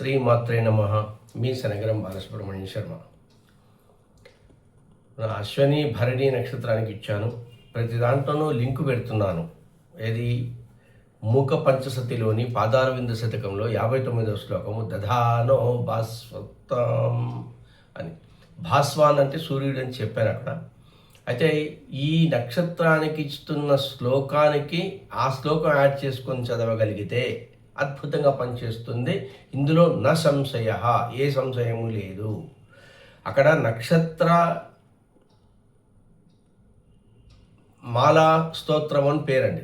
శ్రీమాత్రే నమ. మీ శనగరం బాలసుబ్రహ్మణ్య శర్మ. నా అశ్వని భరణి నక్షత్రానికి ఇచ్చాను. ప్రతి దాంట్లోనూ లింకు పెడుతున్నాను. ఏది? మూక పంచసతిలోని పాదారవింద శతకంలో యాభై తొమ్మిదవ శ్లోకము దధానో భాస్వతం అని. భాస్వాన్ అంటే సూర్యుడు అని చెప్పాను అక్కడ. అయితే ఈ నక్షత్రానికి ఇస్తున్న శ్లోకానికి ఆ శ్లోకం యాడ్ చేసుకొని చదవగలిగితే అద్భుతంగా పనిచేస్తుంది. ఇందులో న సంశయ ఏ సంశయము లేదు. అక్కడ నక్షత్ర మాలా స్తోత్రం అని పేరండి.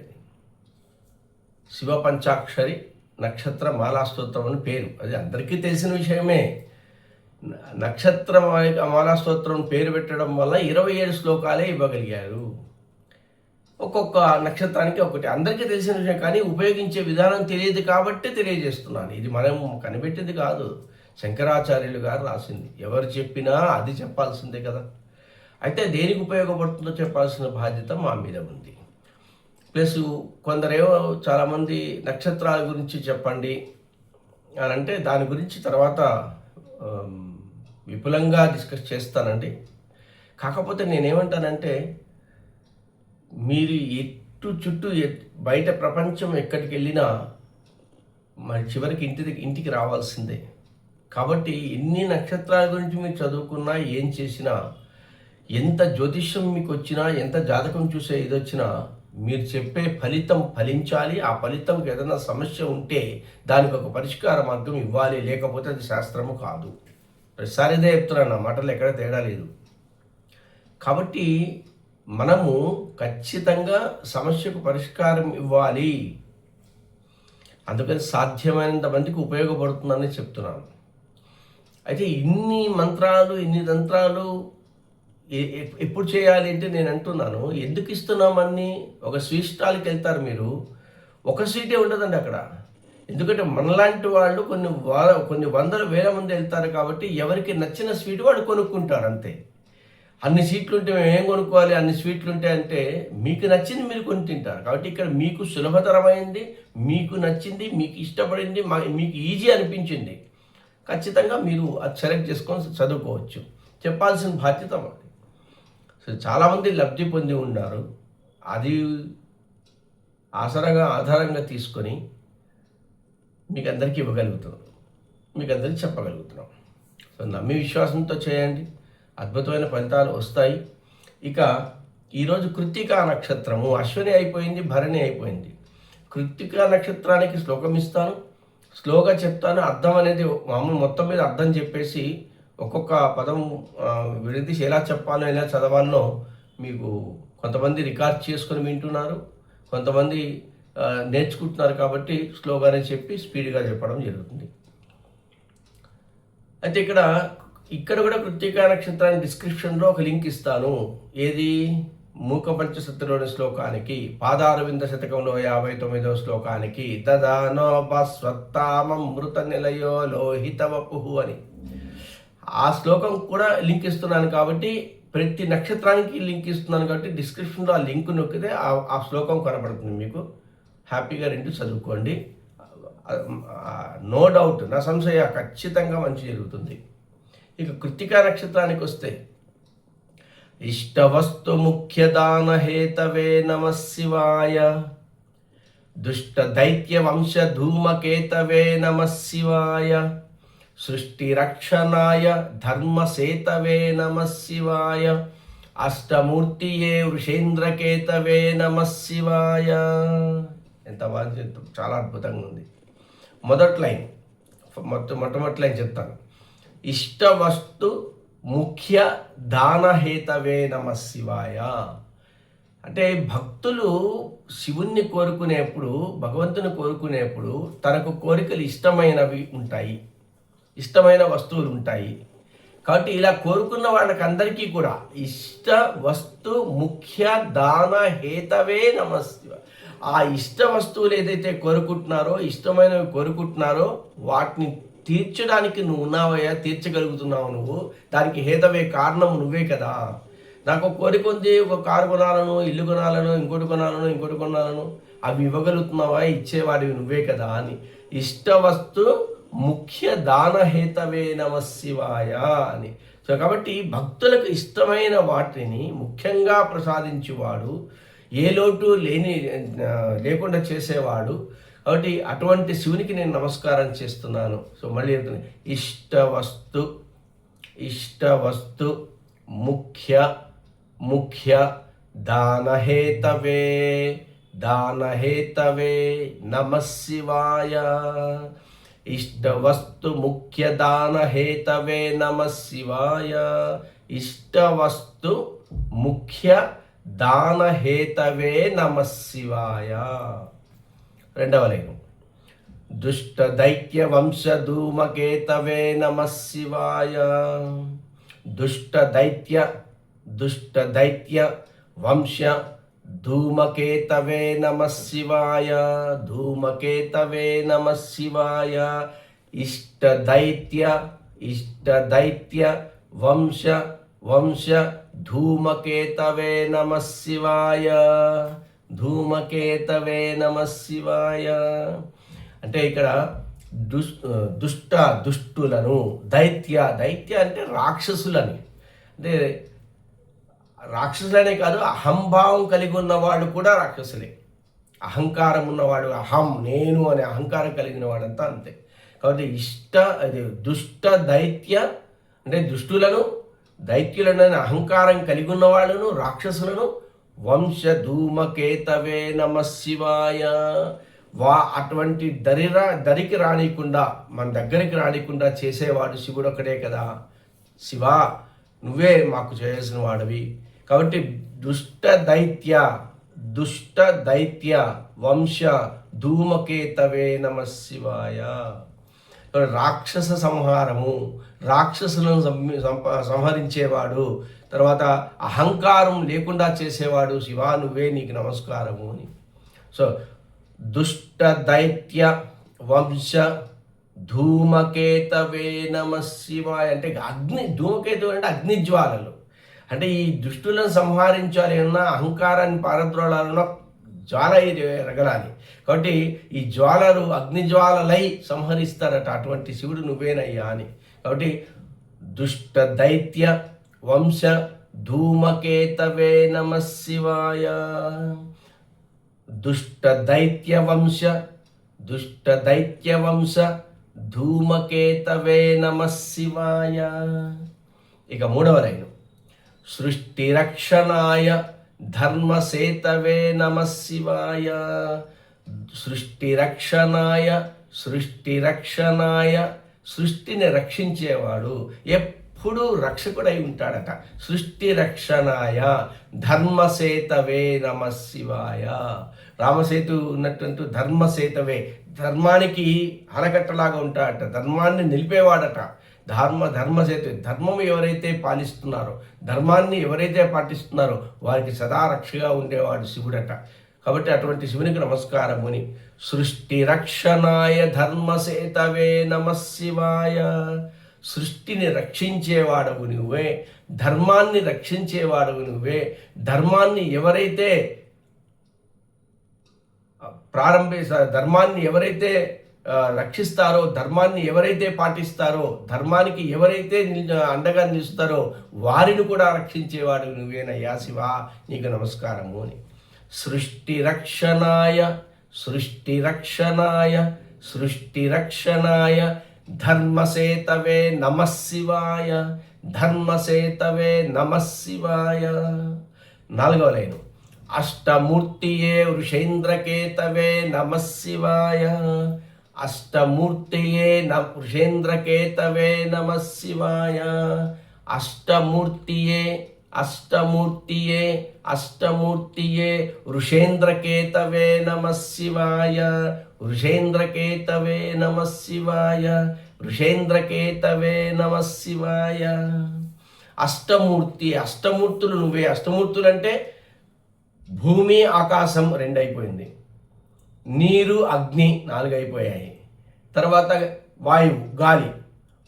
శివ పంచాక్షరి నక్షత్ర మాలా స్తోత్రం అని పేరు. అది అందరికీ తెలిసిన విషయమే. నక్షత్ర మాలా స్తోత్రం పేరు పెట్టడం వల్ల ఇరవై ఏడు శ్లోకాలే ఇవ్వగలిగారు. ఒక్కొక్క నక్షత్రానికి ఒకటి. అందరికీ తెలిసిన విషయం కానీ ఉపయోగించే విధానం తెలియదు కాబట్టి తెలియజేస్తున్నాను. ఇది మనం కనిపెట్టింది కాదు. శంకరాచార్యులు గారు రాసింది. ఎవరు చెప్పినా అది చెప్పాల్సిందే కదా. అయితే దేనికి ఉపయోగపడుతుందో చెప్పాల్సిన బాధ్యత మా మీద ఉంది. ప్లస్ కొందరేమో చాలామంది నక్షత్రాల గురించి చెప్పండి అని అంటే దాని గురించి తర్వాత విపులంగా డిస్కస్ చేస్తానండి. కాకపోతే నేనేమంటానంటే మీరు ఎటు చుట్టూ బయట ప్రపంచం ఎక్కడికి వెళ్ళినా మరి చివరికి ఇంటి ఇంటికి రావాల్సిందే. కాబట్టి ఎన్ని నక్షత్రాల గురించి మీరు చదువుకున్నా ఏం చేసినా ఎంత జ్యోతిష్యం మీకు వచ్చినా ఎంత జాతకం చూసే ఇది వచ్చినా మీరు చెప్పే ఫలితం ఫలించాలి. ఆ ఫలితంకి ఏదైనా సమస్య ఉంటే దానికి ఒక పరిష్కార మార్గం ఇవ్వాలి. లేకపోతే అది శాస్త్రము కాదు. ప్రతిసారి ఇదే చెప్తున్నాను నా మాటలు ఎక్కడ తేడా లేదు. కాబట్టి మనము ఖచ్చితంగా సమస్యకు పరిష్కారం ఇవ్వాలి. అందుకని సాధ్యమైనంత మందికి ఉపయోగపడుతుందని చెప్తున్నాను. అయితే ఇన్ని మంత్రాలు ఇన్ని తంత్రాలు ఎప్పుడు చేయాలి అంటే నేను అంటున్నాను ఎందుకు ఇస్తున్నామని ఒక స్వీట్ స్టాల్కి వెళ్తారు మీరు ఒక సీటే ఉండదండి అక్కడ. ఎందుకంటే మనలాంటి వాళ్ళు కొన్ని వా కొన్ని వందల వేల మంది వెళ్తారు కాబట్టి ఎవరికి నచ్చిన స్వీట్ వాడు కొనుక్కుంటారు అంతే. అన్ని సీట్లు ఉంటే మేము ఏం కొనుక్కోవాలి? అన్ని స్వీట్లు ఉంటాయి అంటే మీకు నచ్చింది మీరు కొని తింటారు. కాబట్టి ఇక్కడ మీకు సులభతరమైంది మీకు నచ్చింది మీకు ఇష్టపడింది మా- మీకు ఈజీ అనిపించింది. ఖచ్చితంగా మీరు అది సెలెక్ట్ చేసుకొని చదువుకోవచ్చు. చెప్పాల్సిన బాధ్యత మాది. సో చాలామంది లబ్ధి పొంది ఉన్నారు. అది ఆసరగా ఆధారంగా తీసుకొని మీకు అందరికీ ఇవ్వగలుగుతున్నాం. మీకు అందరికీ చెప్పగలుగుతున్నాం. సో నమ్మి విశ్వాసంతో చేయండి. అద్భుతమైన ఫలితాలు వస్తాయి. ఇక ఈరోజు కృత్తికా నక్షత్రము. అశ్విని అయిపోయింది భరణి అయిపోయింది. కృత్తికా నక్షత్రానికి శ్లోకం ఇస్తాను. స్లోగా చెప్తాను. అర్థం అనేది మామూలు మొత్తం మీద అర్థం చెప్పేసి ఒక్కొక్క పదం విడదీసి ఎలా చెప్పాలో ఎలా చదవాలో మీకు కొంతమంది రికార్డ్ చేసుకొని వింటున్నారు. కొంతమంది నేర్చుకుంటున్నారు కాబట్టి స్లోగానే చెప్పి స్పీడ్గా చెప్పడం జరుగుతుంది. అయితే ఇక్కడ ఇక్కడ కూడా కృత్తిక నక్షత్రానికి డిస్క్రిప్షన్లో ఒక లింక్ ఇస్తాను. ఏది? మూకపంచ పంచశత్రులోని శ్లోకానికి పాదారవింద శతకంలో యాభై తొమ్మిదవ శ్లోకానికి దదానోపస్వత్తామం మృత నిలయో లోహిత వపుహు అని. ఆ శ్లోకం కూడా లింక్ ఇస్తున్నాను కాబట్టి ప్రతి నక్షత్రానికి లింక్ ఇస్తున్నాను కాబట్టి డిస్క్రిప్షన్లో ఆ లింక్ నొక్కితే ఆ- శ్లోకం కనబడుతుంది మీకు. హ్యాపీగా రెండు చదువుకోండి. నో డౌట్ నా సంశయ ఖచ్చితంగా మంచి జరుగుతుంది. ఇక కృత్తికా నక్షత్రానికి వస్తే ఇష్టవస్తు ముఖ్యదాన హేతవే నమ శివాయ దుష్ట దైత్య వంశ ధూమకేతవే నమ శివాయ సృష్టి రక్షణాయ ధర్మసేతవే నమ శివాయ అష్టమూర్తియే వృషేంద్రకేతవే నమ శివాయ. ఎంత బాగా చెప్తాం. చాలా అద్భుతంగా ఉంది. మొదటి లైన్. మొత్తం మొట్టమొదటి లైన్ చెప్తాను. ఇష్టవస్తు ముఖ్య దానహేతవే నమ శివాయ. అంటే భక్తులు శివుణ్ణి కోరుకునేప్పుడు భగవంతుని కోరుకునేప్పుడు తనకు కోరికలు ఇష్టమైనవి ఉంటాయి. ఇష్టమైన వస్తువులు ఉంటాయి. కాబట్టి ఇలా కోరుకున్న వాళ్ళకి అందరికీ కూడా ఇష్ట వస్తు ముఖ్య దాన హేతవే నమ ఆ ఇష్ట వస్తువులు ఏదైతే కోరుకుంటున్నారో ఇష్టమైనవి కోరుకుంటున్నారో వాటిని తీర్చడానికి నువ్వు ఉన్నావయ్యా తీర్చగలుగుతున్నావు నువ్వు. దానికి హేతవే కారణం నువ్వే కదా. నాకు కోరిక ఉంది ఒక కారు కొనాలను ఇల్లు కొనాలను ఇంకోటి కొనాలను ఇంకోటి కొనాలను అవి ఇవ్వగలుగుతున్నావా ఇచ్చేవాడివి నువ్వే కదా అని. ఇష్ట వస్తు ముఖ్య దానహేతవే నమ శివాయ అని. సో కాబట్టి భక్తులకు ఇష్టమైన వాటిని ముఖ్యంగా ప్రసాదించేవాడు ఏ లోటు లేని లేకుండా చేసేవాడు కాబట్టి అటువంటి శివునికి నేను నమస్కారం చేస్తున్నాను. సో మళ్ళీ ఇష్ట వస్తు ఇష్ట వస్తు ముఖ్య ముఖ్య దానహేతవే దానహేతవే నమ శివాయ. ఇష్టవస్తు ముఖ్య దానహేతవే నమ శివాయ. ఇష్టవస్తు ముఖ్య దానహేతవే నమ శివాయ. రెండవ లైను. దుష్ట దైత్య వంశ ధూమకేతవే నమ శివాయ. దుష్ట దైత్య దుష్ట దైత్య వంశ ధూమకేతవే నమ శివాయ. ధూమకేతవే నమ శివాయ. ఇష్ట దైత్య ఇష్ట దైత్య వంశ వంశ ధూమకేతవే నమ శివాయ. ధూమకేతవే నమ శివాయ అంటే ఇక్కడ దుష్ దుష్ట దుష్టులను దైత్య దైత్య అంటే రాక్షసులని. అంటే రాక్షసులనే కాదు అహంభావం కలిగి ఉన్నవాడు కూడా రాక్షసులే. అహంకారం ఉన్నవాడు అహం నేను అనే అహంకారం కలిగిన వాడంతా అంతే. కాబట్టి ఇష్ట అది దుష్ట దైత్య అంటే దుష్టులను దైత్యులను అహంకారం కలిగి ఉన్న వాళ్ళను రాక్షసులను వంశధూమకేతవే నమ శివాయ. వా అటువంటి దరిరా దరికి రానికుండా మన దగ్గరికి రానికుండా చేసేవాడు శివుడు ఒకడే కదా. శివ నువ్వే మాకు చేయాల్సిన వాడివి. కాబట్టి దుష్ట దైత్య దుష్ట దైత్య వంశ ధూమకేతవే నమ శివాయ. రాక్షస సంహారము రాక్షసులను సంప- సంహరించేవాడు తర్వాత అహంకారం లేకుండా చేసేవాడు శివ నువ్వే నీకు నమస్కారము అని. సో దుష్ట దైత్య వంశ ధూమకేతవే నమ శివాయ అంటే అగ్ని ధూమకేతు అంటే అగ్నిజ్వాలలు. అంటే ఈ దుష్టులను సంహరించాలి అన్నా అహంకారాన్ని పారద్రోళాలన్నా జ్వాల ఇది రగలాలి. కాబట్టి ఈ జ్వాలలు అగ్నిజ్వాలలై సంహరిస్తారట అటువంటి శివుడు నువ్వేనయ్యా అని. కాబట్టి దుష్ట దైత్య వంశ ధూమకేతవే నమ శివాయ. దుష్ట దైత్య వంశ దుష్ట దైత్య వంశ ధూమకేతవే నమ శివాయ. ఇక మూడవ లైను. సృష్టి రక్షణాయ ధర్మసేతవే నమ శివాయ సృష్టి రక్షణాయ సృష్టి రక్షణాయ సృష్టిని రక్షించేవాడు ఎప్పుడూ రక్షకుడై ఉంటాడట. సృష్టి రక్షణాయ ధర్మసేతవే నమ శివాయ. రామసేతు ఉన్నటువంటి ధర్మసేతవే. ధర్మానికి ఆనకట్టలాగా ఉంటాడట. ధర్మాన్ని నిలిపేవాడట. ధర్మ ధర్మసేతు ధర్మం ఎవరైతే పాలిస్తున్నారో ధర్మాన్ని ఎవరైతే పాటిస్తున్నారో వారికి సదా రక్షగా ఉండేవాడు శివుడట. కాబట్టి అటువంటి శివునికి నమస్కారముని. సృష్టి రక్షణాయ ధర్మసేతవే నమ శివాయ. సృష్టిని రక్షించేవాడవు నువ్వే ధర్మాన్ని రక్షించేవాడవు నువ్వే ధర్మాన్ని ఎవరైతే ప్రారంభించ ధర్మాన్ని ఎవరైతే రక్షిస్తారో ధర్మాన్ని ఎవరైతే పాటిస్తారో ధర్మానికి ఎవరైతే అండగా నిలుస్తారో వారిని కూడా రక్షించేవాడు నువ్వేనయ్యా శివ. నీకు నమస్కారము అని. సృష్టి రక్షణాయ సృష్టి రక్షణాయ సృష్టి రక్షణాయ ధర్మసేతవే నమశివాయ ధర్మసేతవే నమశివాయ నాలుగవ లైను. అష్టమూర్తియే వృషేంద్రకేతవే నమశివాయ అష్టమూర్తియే నృషేంద్రకేతవే నమ శివాయ. అష్టమూర్తియే అష్టమూర్తియే అష్టమూర్తియే వృషేంద్రకేతవే నమ శివాయ. వృషేంద్రకేతవే నమ శివాయ. వృషేంద్రకేతవే నమ శివాయ. అష్టమూర్తి అష్టమూర్తులు నువ్వే. అష్టమూర్తులు అంటే భూమి ఆకాశం రెండైపోయింది. నీరు అగ్ని నాలుగు అయిపోయాయి తర్వాత వాయువు గాలి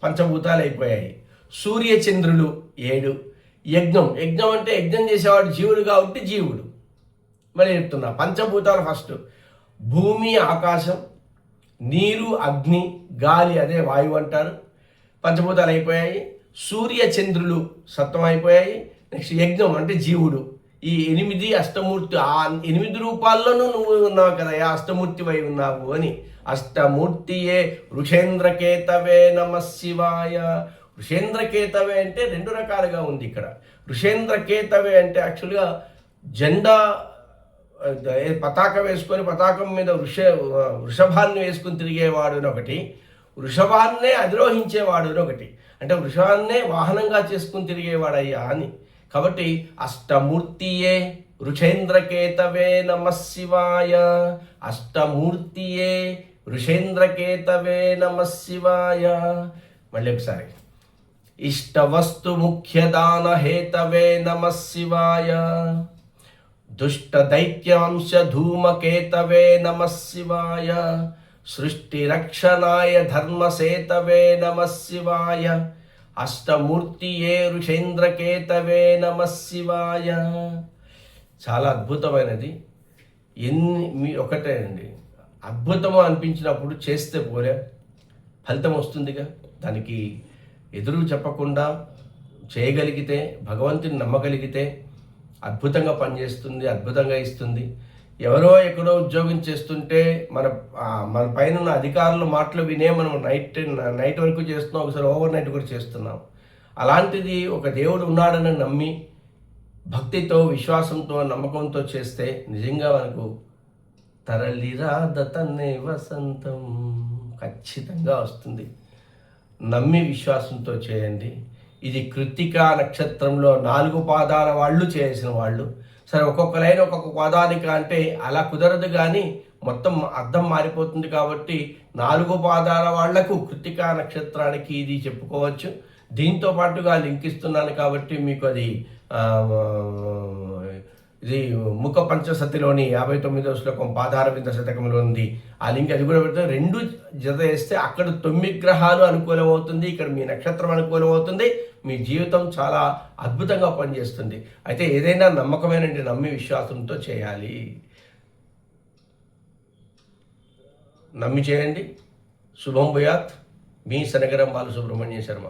పంచభూతాలు అయిపోయాయి సూర్య చంద్రులు ఏడు. యజ్ఞం. యజ్ఞం అంటే యజ్ఞం చేసేవాడు జీవుడు కాబట్టి జీవుడు. మళ్ళీ చెప్తున్నా పంచభూతాలు ఫస్ట్. భూమి ఆకాశం నీరు అగ్ని గాలి అదే వాయువు అంటారు. పంచభూతాలు అయిపోయాయి సూర్య చంద్రులు సత్వం అయిపోయాయి నెక్స్ట్ యజ్ఞం అంటే జీవుడు. ఈ ఎనిమిది అష్టమూర్తి ఆ ఎనిమిది రూపాల్లోనూ నువ్వు ఉన్నావు కదా అష్టమూర్తివై ఉన్నావు అని. అష్టమూర్తియే వృషేంద్రకేతవే నమ శివాయ. వృషేంద్రకేతవే అంటే రెండు రకాలుగా ఉంది ఇక్కడ. వృషేంద్రకేతవే అంటే యాక్చువల్గా జెండా పతాక వేసుకొని పతాకం మీద వృష వృషభాన్ని వేసుకుని తిరిగేవాడు ఒకటి. వృషభాన్నే అధిరోహించేవాడు ఒకటి. అంటే వృషభాన్నే వాహనంగా చేసుకుని తిరిగేవాడయ్యా అని. కాబట్టి అష్టమూర్తియే ఋషేంద్రకేతవే నమ శివాయ. అష్టమూర్తియే ఋషేంద్రకేతవే నమ శివాయ. మళ్ళీ ఒకసారి. ఇష్టవస్తు ముఖ్యదాన హేతవే నమ శివాయ. దుష్ట దైత్యవంశ ధూమకేతవే నమ శివాయ. సృష్టి రక్షణాయ ధర్మసేతవే నమ శివాయ. అష్టమూర్తియే ఋషేంద్రకేతవే నమ శివాయ. చాలా అద్భుతమైనది. ఎన్ని మీ ఒకటే అండి. అద్భుతము అనిపించినప్పుడు చేస్తే పోలే. ఫలితం వస్తుందిగా. దానికి ఎదురు చెప్పకుండా చేయగలిగితే భగవంతుని నమ్మగలిగితే అద్భుతంగా పనిచేస్తుంది అద్భుతంగా ఇస్తుంది. ఎవరో ఎక్కడో ఉద్యోగం చేస్తుంటే మన మన పైన ఉన్న అధికారుల మాటలు వినే మనం నైట్ నైట్ వరకు చేస్తున్నాం ఒకసారి ఓవర్ నైట్ కూడా చేస్తున్నాం. అలాంటిది ఒక దేవుడు ఉన్నాడని నమ్మి భక్తితో విశ్వాసంతో నమ్మకంతో చేస్తే నిజంగా మనకు తరలిరాదతనే వసంతం ఖచ్చితంగా వస్తుంది. నమ్మి విశ్వాసంతో చేయండి. ఇది కృత్తిక నక్షత్రంలో నాలుగు పాదాల వాళ్ళు చేసిన వాళ్ళు. సరే ఒక్కొక్క లైన్ ఒక్కొక్క పాదానిక అంటే అలా కుదరదు కానీ మొత్తం అర్థం మారిపోతుంది కాబట్టి నాలుగు పాదాల వాళ్ళకు కృత్తికా నక్షత్రానికి ఇది చెప్పుకోవచ్చు. దీంతో పాటుగా లింక్ ఇస్తున్నాను కాబట్టి మీకు అది ఇది ముఖ పంచసతిలోని యాభై తొమ్మిదవ శ్లోకం పాదారవింద శతకంలో ఉంది. ఆ లింక్ అది కూడా పెడితే రెండు జత వేస్తే అక్కడ తొమ్మిది గ్రహాలు అనుకూలం అవుతుంది ఇక్కడ మీ నక్షత్రం అనుకూలం అవుతుంది మీ జీవితం చాలా అద్భుతంగా పనిచేస్తుంది. అయితే ఏదైనా నమ్మకమైన నమ్మి విశ్వాసంతో చేయాలి. నమ్మి చేయండి. శుభం భూయాత్. మీ శనగరం బాలు సుబ్రహ్మణ్య శర్మ.